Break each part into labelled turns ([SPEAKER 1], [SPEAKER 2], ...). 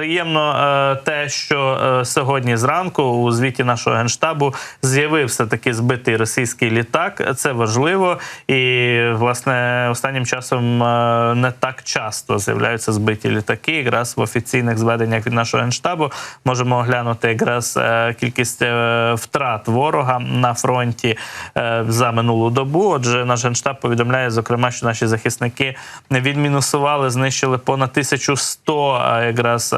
[SPEAKER 1] приємно е, те, що е, сьогодні зранку у звіті нашого генштабу з'явився такий збитий російський літак. Це важливо, і власне останнім часом е, не так часто з'являються збиті літаки. Якраз в офіційних зведеннях від нашого генштабу можемо оглянути якраз кількість втрат ворога на фронті за минулу добу. Отже, наш генштаб повідомляє, зокрема, що наші захисники відмінусували, знищили понад 1100 е, якраз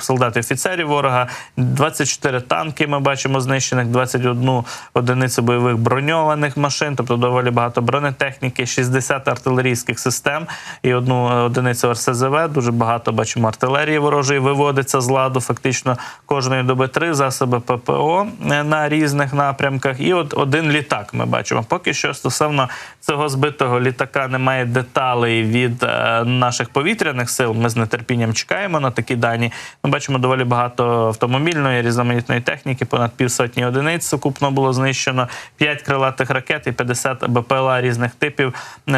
[SPEAKER 1] солдат і офіцерів ворога. 24 танки ми бачимо знищених, 21 одиницю бойових броньованих машин, тобто доволі багато бронетехніки, 60 артилерійських систем і одну одиницю РСЗВ. Дуже багато бачимо артилерії ворожої виводиться з ладу. Фактично кожної доби три засоби ППО на різних напрямках. І от один літак ми бачимо. Поки що стосовно цього збитого літака немає деталей від е, наших повітряних сил. Ми з нетерпінням чекаємо на такі дані. Ми бачимо доволі багато автомобільної різноманітної техніки, понад півсотні одиниць сукупно було знищено, 5 крилатих ракет і 50 БПЛА різних типів.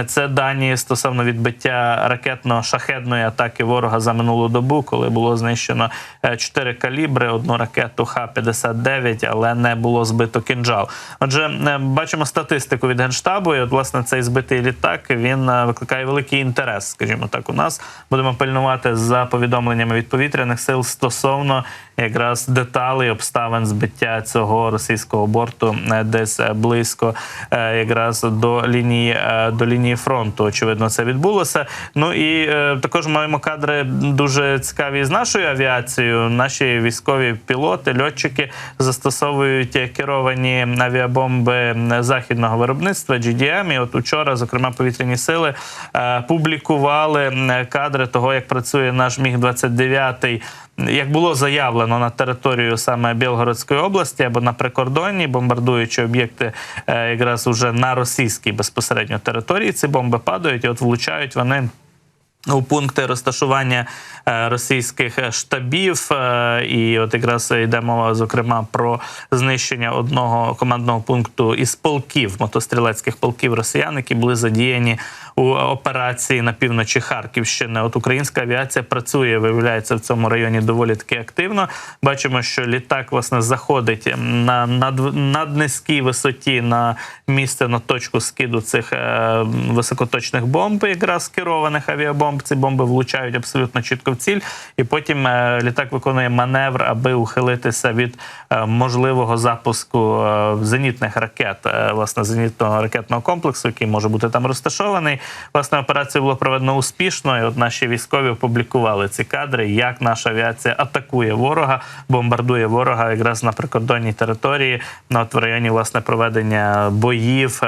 [SPEAKER 1] Це дані стосовно відбиття ракетно-шахедної атаки ворога за минулу добу, коли було знищено 4 калібри, одну ракету Х-59, але не було збито кінжал. Отже, е, бачимо статистику від генштабу. І от власне цей збитий літак він е, викликає великий інтерес. Скажімо так, у нас будемо пильнувати за повідомленнями від повітряних сил стосовно якраз деталей обставин збиття цього російського борту е, десь е, близько е, якраз до лінії до лінії фронту. Очевидно, це відбулося. Ну і також маємо кадри дуже цікаві з нашою авіацією. Наші військові пілоти, льотчики застосовують керовані авіабомби західного виробництва GDM. І от учора, зокрема, повітряні сили публікували кадри того, як працює наш міг 29 як було заявлено на територію саме Білгородської області або на прикордонні, бомбардуючи об'єкти е, якраз уже на російській безпосередньо території, ці бомби падають і от влучають вони. У пункти розташування е, російських штабів, е, і от якраз йде мова зокрема про знищення одного командного пункту із полків мотострілецьких полків росіян, які були задіяні у операції на півночі Харківщини. От українська авіація працює, виявляється в цьому районі доволі таки активно. Бачимо, що літак власне заходить на над, наднизькій висоті на місце на точку скиду цих е, високоточних бомб, якраз керованих авіабомб. Ці бомби влучають абсолютно чітко в ціль, і потім е, літак виконує маневр, аби ухилитися від е, можливого запуску е, зенітних ракет, власне, зенітного ракетного комплексу, який може бути там розташований. Власне, операцію було проведено успішно. І от наші військові опублікували ці кадри, як наша авіація атакує ворога, бомбардує ворога якраз на прикордонній території, ну, от в районі власне проведення боїв,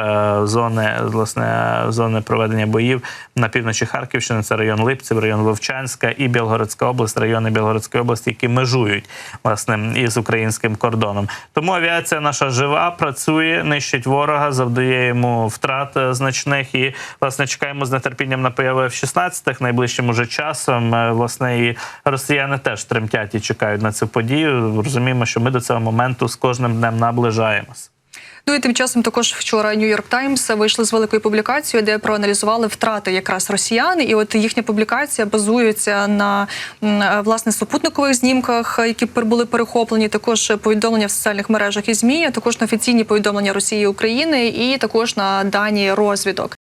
[SPEAKER 1] зони власне зони проведення боїв на півночі Харківщини. Це район Липців, район Вовчанська і Білгородська область, райони Білгородської області, які межують власне із українським кордоном. Тому авіація наша жива, працює, нищить ворога, завдає йому втрат е, значних і власне чекаємо з нетерпінням на появи F-16 найближчим уже часом. Е, Власне, і росіяни теж тремтять і чекають на цю подію. Розуміємо, що ми до цього моменту з кожним днем наближаємось.
[SPEAKER 2] Ну і тим часом також вчора Нью-Йорк Таймс вийшли з великою публікацією, де проаналізували втрати якраз росіян. І от їхня публікація базується на власне супутникових знімках, які були перехоплені. Також повідомлення в соціальних мережах і змі, а також на офіційні повідомлення Росії і України, і також на дані розвідок.